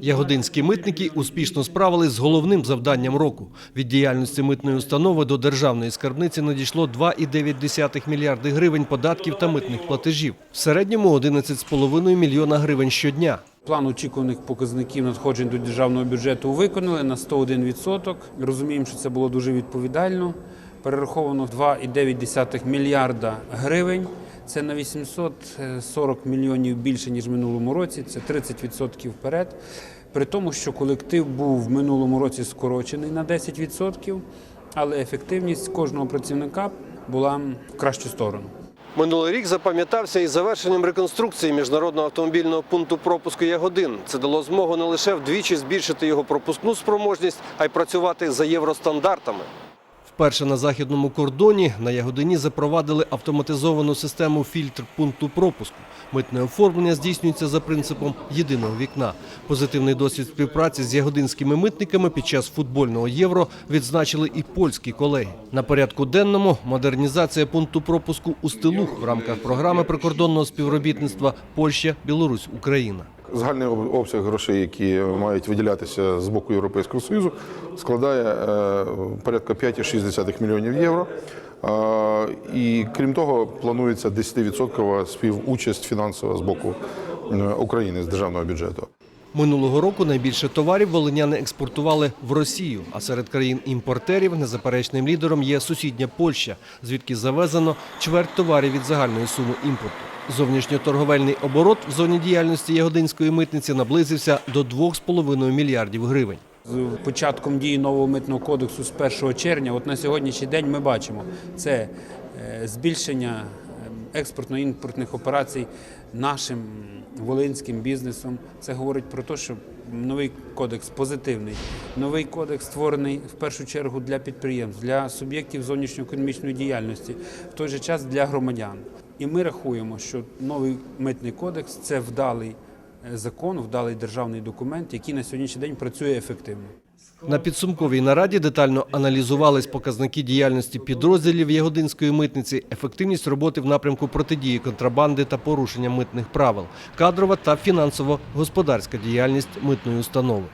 Ягодинські митники успішно справились з головним завданням року. Від діяльності митної установи до державної скарбниці надійшло 2,9 мільярди гривень податків та митних платежів. В середньому 11,5 мільйона гривень щодня. План очікуваних показників надходжень до державного бюджету виконали на 101%. Розуміємо, що це було дуже відповідально. Перераховано 2,9 мільярда гривень. Це на 840 мільйонів більше, ніж в минулому році. Це 30% вперед. При тому, що колектив був в минулому році скорочений на 10%, але ефективність кожного працівника була в кращу сторону. Минулий рік запам'ятався із завершенням реконструкції міжнародного автомобільного пункту пропуску Ягодин. Це дало змогу не лише вдвічі збільшити його пропускну спроможність, а й працювати за євростандартами. Вперше на західному кордоні на Ягодині запровадили автоматизовану систему фільтр пункту пропуску. Митне оформлення здійснюється за принципом єдиного вікна. Позитивний досвід співпраці з ягодинськими митниками під час футбольного євро відзначили і польські колеги. На порядку денному модернізація пункту пропуску у Стилух в рамках програми прикордонного співробітництва Польща, Білорусь, Україна. Загальний обсяг грошей, які мають виділятися з боку Європейського Союзу, складає е, порядка 5,6 мільйонів євро. І крім того, планується 10% співучасть фінансова з боку е, України з державного бюджету. Минулого року найбільше товарів волиняни експортували в Росію. А серед країн-імпортерів незаперечним лідером є сусідня Польща, звідки завезено чверть товарів від загальної суми імпорту. Зовнішньоторговельний оборот в зоні діяльності Ягодинської митниці наблизився до 2,5 мільярдів гривень. З початком дії нового митного кодексу з 1 червня, от на сьогоднішній день ми бачимо це е, збільшення е, експортно-імпортних операцій нашим волинським бізнесом. Це говорить про те, що новий кодекс позитивний. Новий кодекс створений в першу чергу для підприємств, для суб'єктів зовнішньоекономічної діяльності, в той же час для громадян. І ми рахуємо, що новий митний кодекс це вдалий е, закон, вдалий державний документ, який на сьогоднішній день працює ефективно. На підсумковій нараді детально аналізувались показники діяльності підрозділів Ягодинської митниці, ефективність роботи в напрямку протидії контрабанди та порушення митних правил, кадрова та фінансово-господарська діяльність митної установи.